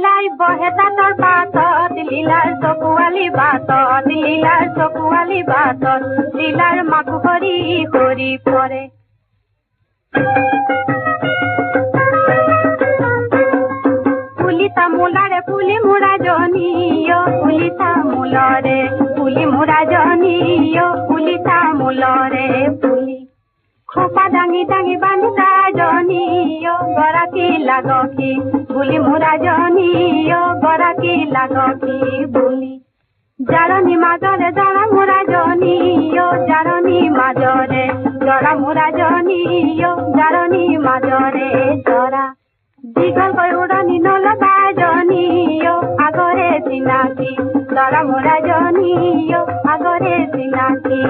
লীলাই বহে তাঁতৰ পাতত, লীলাৰ চকুৱালী বাটত, লীলাৰ চকুৱালী বাটত, লীলাৰ মাকো কৰি কৰি পৰে। পুলি পুলি মুৰা জনীয় পুলি তামোলৰে পুলি মুৰা জনীয় পুলি তামোলৰে পুলি। খোপা দাঙি দাঙি বান্ধা জনীয় গৰাকী লাগকি বুলি মুৰা জনীয় গৰাকী লাগকি বুলি? জাৰণি মাজৰে জৰা মুৰা জনীয় জাৰণি মাজৰে জৰা মুৰা জনীয় জাৰণি মাজৰে জৰা দীঘলকৈ উৰণি নলগা জনীয় আগৰে চিনাকি জৰা মুৰা জনীয় আগৰে চিনাকি